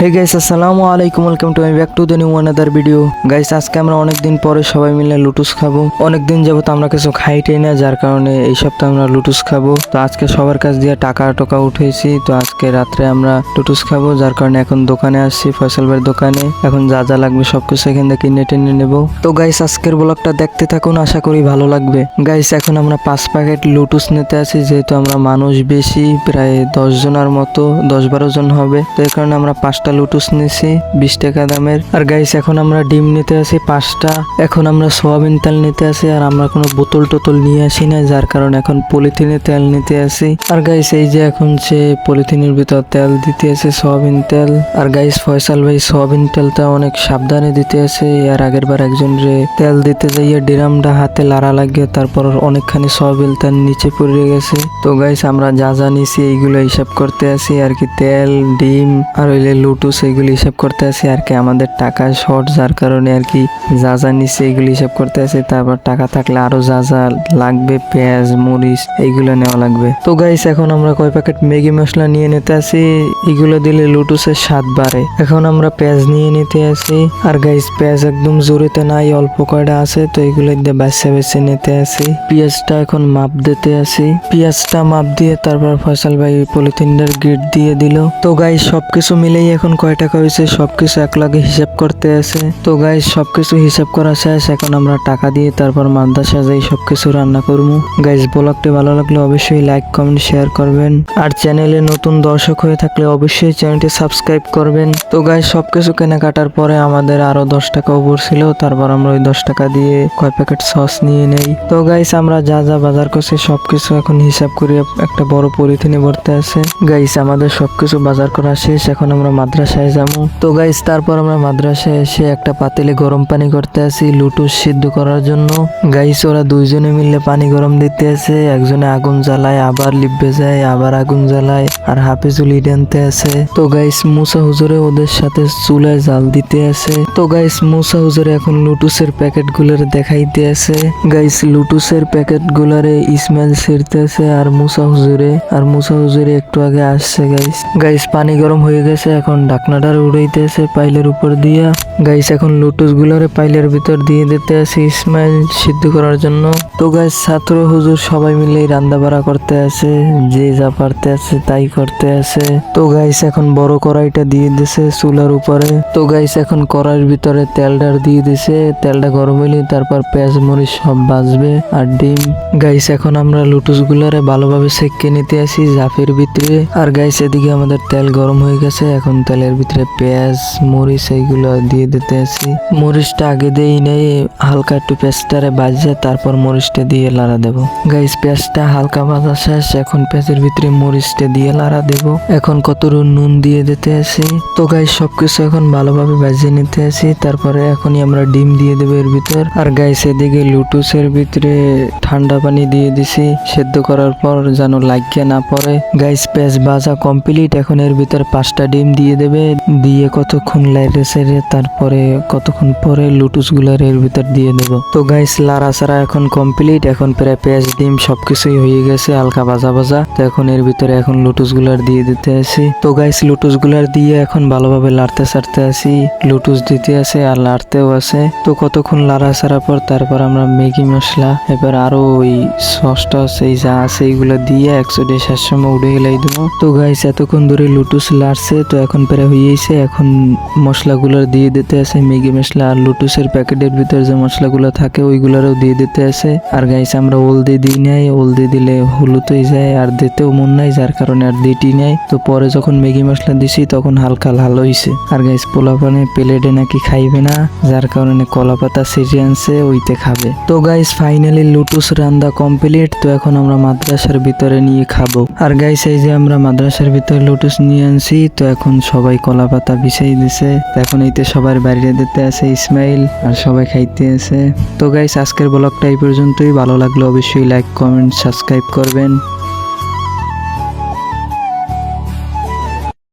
হে guys আসসালামু আলাইকুম welcome to my back to the new another video guys আজকে আমরা অনেকদিন পরে সবাই মিলে লুটুস খাব। অনেকদিন যাবত আমরা কিছু খাইটাই না, যার কারণে এই সপ্তাহে আমরা লুটুস খাব। তো আজকে সবার কাছ দিয়ে টাকা টাকা উঠেছি। তো আজকে রাত্রে আমরা লুটুস খাব, যার কারণে এখন দোকানে আসছি, ফয়সাল ভাইয়ের দোকানে। এখন যা যা লাগবে সবকিছু এখান থেকে কিনে টেনে নেব। তো গাইস আজকের ব্লগটা দেখতে থাকুন, আশা করি ভালো লাগবে। গাইস এখন আমরা পাঁচ প্যাকেট লুটুস নিতে আছি, যেহেতু আমরা মানুষ বেশি, প্রায় দশ জনের মতো, দশ বারো জন হবে। তো এই কারণে আমরা পাঁচটা লুটুস নিছি, বিশ টাকা দামের। আর গাইস এখন আমরা ডিম নিতে আসি পাঁচটা। এখন আমরা সোয়াবিন তেল নিতে আসি, আর আমরা কোনো বোতল টোতল নিয়ে আসি না যার কারণে এখন পলিথিনে তেল নিতে আসি। আর গাইস এই যে এখন সে পলিথিনের ভিতর তেল দিতে আছে সোয়াবিন তেল। আর গাইস ফয়সাল ভাই সোয়াবিন তেলটা অনেক সাবধানে দিতে আছে আর আগের বার একজন রে তেল দিতে যাইয়ে ডিরামটা হাতে লাড়া লাগিয়ে তারপর অনেকখানি সোয়াবিন তেল নিচে পড়ে গেছে। তো গাইস আমরা যা যা নিছি, এইগুলো হিসাব করতে আসি। আর কি তেল, ডিম, আর ওইলে লুটুস এইগুলো হিসাব করতে আসি আর কি আমাদের টাকা শর্ট যার কারণে আর কি যা যা নিছি এইগুলো হিসাব করতে আসি তারপর টাকা থাকলে আরও যা যা লাগবে, পেঁয়াজ, মরিচ এইগুলো নেওয়া লাগবে। তো গাইস এখন আমরা কয় প্যাকেট ম্যাগি মশলা নিয়ে নিতে আসি এগুলো দিলে লুটুসের স্বাদ বাড়ে। এখন আমরা পেঁয়াজ নিয়ে নিতে আসি আর গাইস পেঁয়াজ একদম জোরেতে নাই, অল্প কয়টা আছে, তো এগুলো দিয়ে বাচ্চা বেছে নিতে আসি পেঁয়াজটা এখন মাপ দিতে আসি পেঁয়াজটা মাপ দিয়ে তারপর ফয়সাল ভাই পলিথিনটার গেট দিয়ে দিল। তো গাইস সবকিছু মিলেই এখন কয় টাকা হয়েছে সবকিছু এক লগে হিসাব করতে আছে। তো গাইস সবকিছু হিসাব করা শেষ, এখন আমরা টাকা দিয়ে তারপর মাদ্রাসা যাই সবকিছু রান্না করব গাইস ব্লগটি ভালো লাগলে অবশ্যই লাইক কমেন্ট শেয়ার করবেন। আর চ্যানেলে নতুন দর্শক হয়ে থাকলে অবশ্যই চ্যানেলটি সাবস্ক্রাইব করবেন। তো গাইস সবকিছু কেনাকাটার পরে আমাদের আরও দশ টাকা উপর ছিল, তারপর আমরা ওই দশ টাকা দিয়ে কয় প্যাকেট সস নিয়ে নেই। তো গাইস আমরা যা যা বাজার করছি, সবকিছু এখন হিসাব করে একটা বড় পলিথিনে ভরতে আছে। গাইস আমাদের সবকিছু বাজার করা শেষ, এখন আমরা মাদ্রাসায় যাব। তো গাইস তারপর আমরা মাদ্রাসায় এসে একটা পাতিলে গরম পানি করতে আসি লুটুস সিদ্ধ করার জন্য। গাইস ওরা দুইজনে মিলে পানি গরম দিতে আসে, একজনে আগুন জ্বালায়, আবার লিপবে যায় আবার আগুন জ্বালায়, আর হাফিজুল ইট আনতে আছে তো গাইস মুসা হুজুরে ওদের সাথে চুলায় জাল দিতে আছে তো গাইস মুসা হুজুরে এখন লুটুসের প্যাকেটগুলোর দেখাইতে আছে গাইস লুটুসের প্যাকেট গুলারে ইসমাইল ছিড়তে আছে আর মুসা হুজুরে, আর মুসা হুজুরে একটু আগে আসছে গাইস গাইস পানি গরম হয়ে গেছে, এখন ঢাকনাটার উড়াইতে আছে পাইলের উপর দিয়া। গাইস এখন লুটুস গুলারে পাইলের ভিতর দিয়ে দিতে আছে ইসমাইল সিদ্ধ করার জন্য। তো গাইস ছাত্র, হুজুর সবাই মিলে রান্না বাড়া করতে আছে। যে যা পারতে আছে তাই করতে আছে। তো গাইস এখন বড় কড়াইটা দিয়ে দিছে চুলার উপরে। তো গাইস এখন কড়াইয়ের ভিতরে তেলটা দিয়ে দিছে। তেলটা গরম হইলে তারপর পেঁয়াজ, মরিচ সব বাজবে আর ডিম। গাইস এখন আমরা লুটুস গুলারে ভালোভাবে সেকে নিতে আসি জাফের ভিতরে। আর গাইস এদিকে আমাদের তেল গরম হয়ে গেছে, এখন তেলের ভিতরে পেঁয়াজ, মরিচ এইগুলো দিয়ে দিতে আসি মরিচটা আগে দেই নেই, হালকা একটু পেঁয়াজটারে বাজে তারপর মরিচটা দিয়ে লাড়া দেবো। গাইস, পেঁয়াজটা হালকা ভাজা শেষ, এখন পেঁয়াজের ভিতরে মরিচটা দিয়ে লাড়া দেবো। এখন কত নুন দিয়ে দিতে আসি তো গাইস, সবকিছু এখন ভালোভাবে বাজিয়ে নিতে আসি তারপরে এখনই আমরা ডিম দিয়ে দেবো এর ভিতর। আর গাইস, এদিকে লুটুসের ভিতরে ঠান্ডা পানি দিয়ে দিছি। সেদ্ধ করার পর যেন লাগিয়ে না পড়ে। গাইস, পেঁয়াজ ভাজা কমপ্লিট। এখন এর ভিতর পাঁচটা ডিম দিয়ে দেবে। দিয়ে কতক্ষণ লাইরে সেরে তারপরে কতক্ষণ পরে লুটুসগুলার এর ভিতর দিয়ে দেব। তো গাইস লারা সারা এখন কমপ্লিট এখন প্রায় পেঁয়াজ, ডিম সবকিছুই হয়ে গেছে, হালকা ভাজা ভাজা। তো এখন এর ভিতরে এখন লুটুসগুলার দিয়ে দিতে আসি তো গাইস লুটুসগুলার দিয়ে এখন ভালোভাবে লাড়তে সারতে আসি লুটুস দিতে আছে আর লাড়তেও আছে। তো কতক্ষণ লাড়া সারার পর তারপর আমরা ম্যাগি মশলা, এবার আরও ওই সসটা সেই যা আছে, এইগুলো দিয়ে একশো দেড় সময় উঠে গেলাই দেবো। তো গাইস এতক্ষণ ধরে লুটুস লাড়ছে, তো এখন প্রায় হয়েছে এখন মশলাগুলো দিয়ে দিতে আছে, ম্যাগি মশলা আর লুটুসের প্যাকেটের ভিতর যে মশলাগুলো থাকে ওইগুলোরও দিয়ে দিতে আছে। আর গাইস আমরা হলদি দিই নাই, হলদি দিলে হলুদ হয়ে যায় আর দিতেও মন নাই, যার কারণে আর দিটি নাই। তো পরে যখন ম্যাগি মশলা দিছি, তখন হালকা লাল হয়েছে আর গাইস পোলা পানে প্লেটে নাকি খাইবে না, যার কারণে কলা পাতা সিজে আনছে, ওইতে খাবে। তো গাইস ফাইনালি লুটুস রান্দা কমপ্লিট তো এখন আমরা মাদ্রাসার ভিতরে নিয়ে খাব। আর গাইস এই যে আমরা মাদ্রাসার ভিতরে লুটুস নিয়ে আনছি, তো এখন সবাই কলা পাতা বিছাই দিছে। এখন এইতে সবার বাইরে দিতে আছে ইসমাইল আর সবাই খাইতে আছে। তো গাইস আজকের ব্লগটা এই পর্যন্তই। ভালো লাগল অবশ্যই লাইক কমেন্ট সাবস্ক্রাইব করবেন।